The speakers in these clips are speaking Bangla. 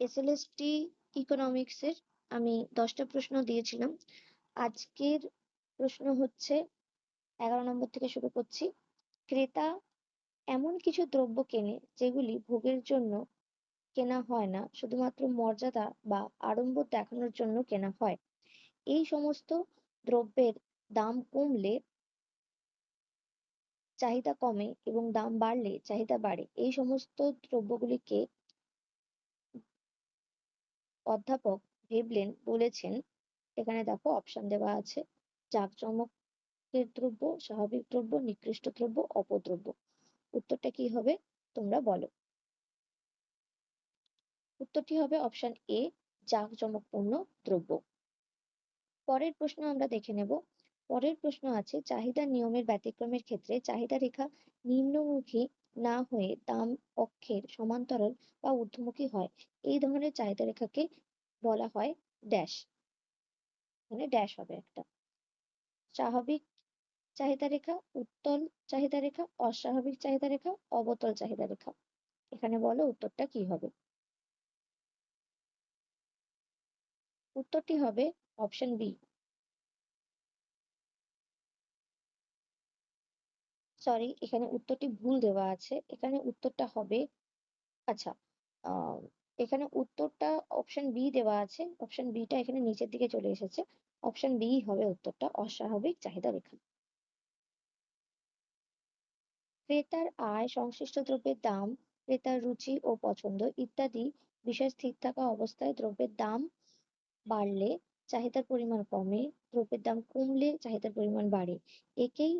এসএলএসটি ইকোনমিক্স এর আমি দশটা প্রশ্ন দিয়েছিলাম। আজকের প্রশ্ন হচ্ছে, এগারো নম্বর থেকে শুরু করছি। ক্রেতা এমন কিছু দ্রব্য কেনে যেগুলি ভোগের জন্য কেনা হয় না, শুধুমাত্র মর্যাদা বা আড়ম্বর দেখানোর জন্য কেনা হয়। এই সমস্ত দ্রব্যের দাম কমলে চাহিদা কমে এবং দাম বাড়লে চাহিদা বাড়ে। এই সমস্ত দ্রব্যগুলিকে অধ্যাপক ভেবলেন বলেছেন, এখানে দেখো অপশন দেওয়া আছে জাঁকজমকের দ্রব্য, স্বাভাবিক দ্রব্য, নিকৃষ্ট দ্রব্য, অপদ্রব্য। উত্তরটা কি হবে তোমরা বলো। উত্তরটি হবে অপশন এ জাঁকজমকপূর্ণ দ্রব্য। পরের প্রশ্ন আমরা দেখে নেব। পরের প্রশ্ন আছে, চাহিদা নিয়মের ব্যতিক্রমের ক্ষেত্রে চাহিদা রেখা নিম্নমুখী না হয়ে দাম অক্ষের সমান্তরাল বা ঊর্ধ্বমুখী হয়। এই ধরনের চাহিদা রেখাকে বলা হয় ড্যাশ মানে ড্যাশ হবে একটা। স্বাভাবিক চাহিদা রেখা উত্তল চাহিদা রেখা অস্বাভাবিক চাহিদা রেখা অবতল চাহিদা রেখা এখানে বলো উত্তরটা কি হবে? উত্তরটি হবে অপশন বি সরি এখানে উত্তরটি ভুল দেওয়া আছে। এখানে উত্তরটা হবে আচ্ছা আহ, এখানে উত্তরটা অপশন বি দেওয়া আছে। অপশন বি টা এখানে নিচের দিকে চলে এসেছে। অপশন বি হবে উত্তরটা অস্বাভাবিক চাহিদা রেখা। ক্রেতার আয়, সংশ্লিষ্ট দ্রব্যের দাম, ক্রেতার রুচি ও পছন্দ ইত্যাদি বিষয় স্থির থাকা অবস্থায় দ্রব্যের দাম বাড়লে চাহিদার পরিমাণ কমে, দ্রব্যের দাম কমলে চাহিদার পরিমাণ বাড়ে। একেই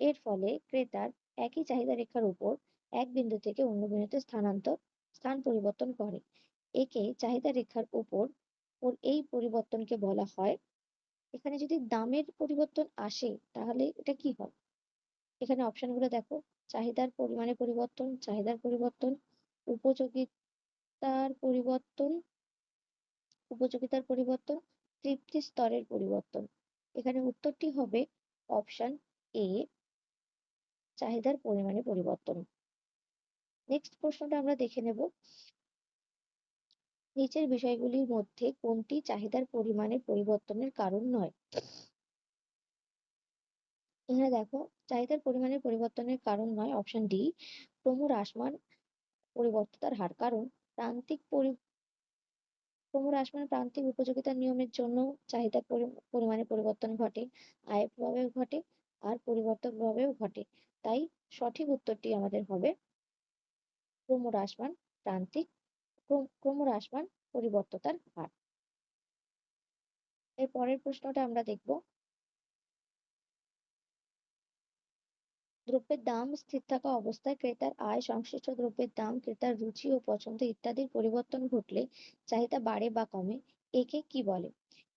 এর ফলে ক্রেতার একই চাহিদা রেখার উপর এক বিন্দু থেকে অন্য বিন্দুতে স্থানান্তর, স্থান পরিবর্তন করে। একে চাহিদা রেখার উপর ওর এই পরিবর্তনকে বলা হয়। এখানে যদি দামের পরিবর্তন আসে, তাহলে এটা কি হয়? এখানে অপশনগুলো দেখো। চাহিদার পরিমাণে পরিবর্তন, চাহিদার পরিবর্তন, উপযোগিতার পরিবর্তন উপযোগিতার পরিবর্তন, তৃপ্তি স্তরের পরিবর্তন। এখানে উত্তরটি হবে অপশন এ চাহিদার পরিমাণে পরিবর্তন। নেক্সট প্রশ্নটা আমরা দেখে নেব। নিচের বিষয়গুলির মধ্যে কোনটি চাহিদার পরিমাণে পরিবর্তনের কারণ নয়? এখানে দেখো, চাহিদার পরিমাণের পরিবর্তনের কারণ নয় অপশন ডি ক্রমহ্রাসমান পরিবর্ততার হার। কারণ প্রান্তিক পরি ক্রমহ্রাসমান প্রান্তিক উপযোগিতার নিয়মের জন্য চাহিদার পরিমাণে পরিবর্তন ঘটে, আয়ের প্রভাবেও ঘটে আর পরিবর্তন প্রভাবেও ঘটে। তাই সঠিক উত্তরটি আমাদের হবে ক্রমহ্রাসমান প্রান্তিক ক্রমহ্রাসমান পরিবর্ততার হার। এর পরের প্রশ্নটা আমরা দেখব। দ্রব্যের দাম, স্থির থাকা অবস্থায় ক্রেতার আয়, সংশ্লিষ্ট দ্রব্যের দাম, ক্রেতার রুচি ও পছন্দ ইত্যাদির পরিবর্তন ঘটলে চাহিদা বাড়ে বা কমে। একে কি বলে?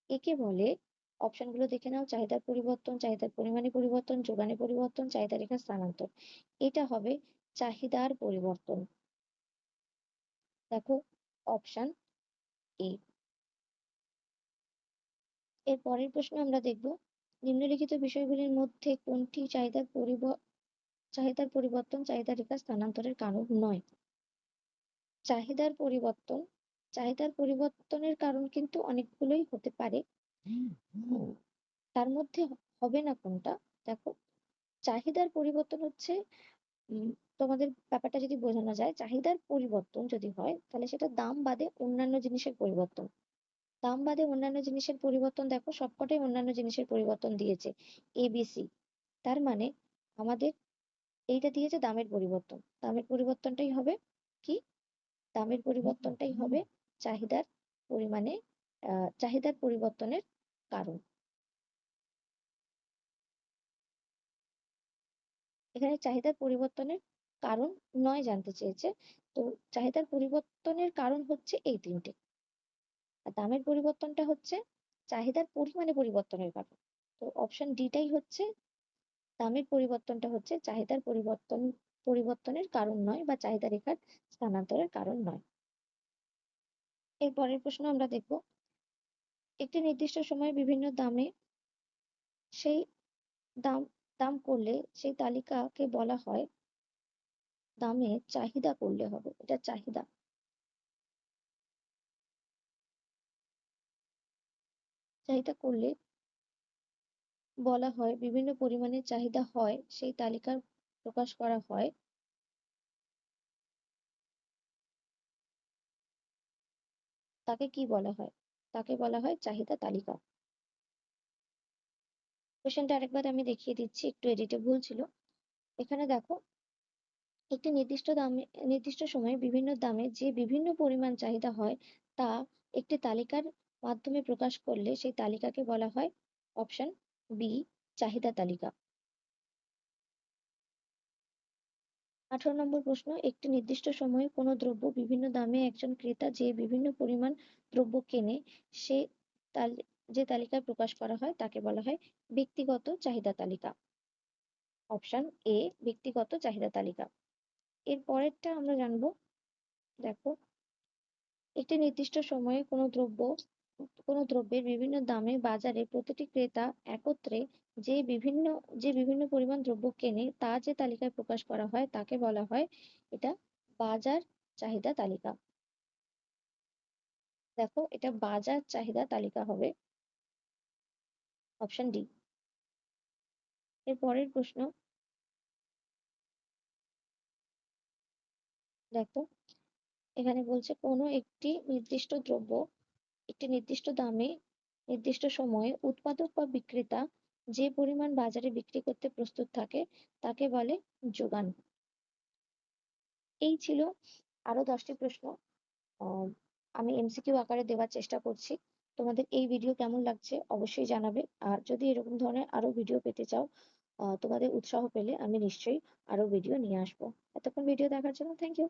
একে বলে অপশনগুলো দেখে নাও। চাহিদার পরিবর্তন, চাহিদার পরিমাণে পরিবর্তন, যোগানে পরিবর্তন, চাহিদা রেখার স্থানান্তর। এটা হবে চাহিদার পরিবর্তন। দেখো অপশন এ এর পরের প্রশ্ন আমরা দেখব, নিম্নলিখিত বিষয়গুলির মধ্যে কোনটি চাহিদার পরিব, চাহিদার পরিবর্তন, চাহিদা রেখা স্থানান্তরের কারণ নয়? চাহিদার পরিবর্তন, চাহিদার পরিবর্তনের কারণ কিন্তু অনেকগুলোই হতে পারে। তার মধ্যে হবে না কোনটা? দেখো, চাহিদার পরিবর্তন হচ্ছে তোমাদের ব্যাপারটা যদি বোঝানো যায়, চাহিদার পরিবর্তন যদি হয়, তাহলে সেটা দাম বাদে অন্যান্য জিনিসের পরিবর্তন। দাম বাদে অন্যান্য জিনিসের পরিবর্তন, দেখো, সবকটাই অন্যান্য জিনিসের পরিবর্তন দিয়েছে এবিসি তার মানে আমাদের এইটা দিয়েছে দামের পরিবর্তন। দামের পরিবর্তনটাই হবে কি? দামের পরিবর্তনটাই হবে চাহিদার পরিমাণে, আহ, চাহিদার পরিবর্তনের কারণ। এখানে চাহিদার পরিবর্তনের কারণ নয় জানতে চেয়েছে। তো চাহিদার পরিবর্তনের কারণ হচ্ছে এই তিনটে। আর দামের পরিবর্তনটা হচ্ছে চাহিদার পরিমাণে পরিবর্তনের কারণ। তো অপশন ডিটাই হচ্ছে দামের পরিবর্তনটা হচ্ছে চাহিদার পরিবর্তন, পরিবর্তনের কারণ নয় বা চাহিদা রেখার স্থানান্তরের কারণ নয়। এর পরের প্রশ্ন আমরা দেখব একটি নির্দিষ্ট সময়ে বিভিন্ন দামে সেই দাম দাম করলে সেই তালিকাকে বলা হয় দামে চাহিদা করলে হবে। এটা চাহিদা। চাহিদা করলে বলা হয় বিভিন্ন পরিমাণে চাহিদা হয়, সেই তালিকা প্রকাশ করা হয়। তাকে কি বলা হয়? তাকে বলা হয় চাহিদা তালিকা। question টা আরেকবার আমি দেখিয়ে দিচ্ছি, একটু edit এ ভুল ছিল। এখানে দেখো, একটি নির্দিষ্ট দামে, নির্দিষ্ট সময়ে বিভিন্ন দামে যে বিভিন্ন পরিমাণ চাহিদা হয়, তা একটি তালিকার মাধ্যমে প্রকাশ করলে সেই তালিকাকে বলা হয় option b চাহিদা তালিকা। আঠারো নম্বর প্রশ্ন, একটি নির্দিষ্ট সময়ে কোনো দ্রব্য বিভিন্ন দামে একজন ক্রেতা যে বিভিন্ন পরিমাণ দ্রব্য কেনে, সে তার যে তালিকায় প্রকাশ করা হয় তাকে বলা হয় ব্যক্তিগত চাহিদা তালিকা। option a ব্যক্তিগত চাহিদা তালিকা। এর পরেরটা আমরা জানব, দেখো, একটি নির্দিষ্ট সময়ে কোনো দ্রব্য, কোনো দ্রব্যের বিভিন্ন দামে বাজারে প্রতিটি ক্রেতা একত্রে যে বিভিন্ন যে বিভিন্ন পরিমাণ দ্রব্য কেনে তা যে তালিকায় প্রকাশ করা হয় তাকে বলা হয় এটা বাজার চাহিদা তালিকা। দেখো, এটা বাজার চাহিদা তালিকা হবে। Option D. এর পরের প্রশ্ন। দেখো, এখানে বলছে কোনো একটি নির্দিষ্ট দ্রব্য একটি নির্দিষ্ট দামে, নির্দিষ্ট সময়ে উৎপাদক বা বিক্রেতা যে পরিমাণ বাজারে বিক্রি করতে প্রস্তুত থাকে, তাকে বলে যোগান। এই ছিল আরও দশটি প্রশ্ন। আহ, আমি MCQ আকারে দেওয়ার চেষ্টা করছি। তোমাদের এই ভিডিও কেমন লাগছে অবশ্যই জানাবে। আর যদি এরকম ধরনের আরও ভিডিও পেতে চাও, আহ, তোমাদের উৎসাহ পেলে আমি নিশ্চয়ই আরও ভিডিও নিয়ে আসব। এতক্ষণ ভিডিও দেখার জন্য থ্যাংক ইউ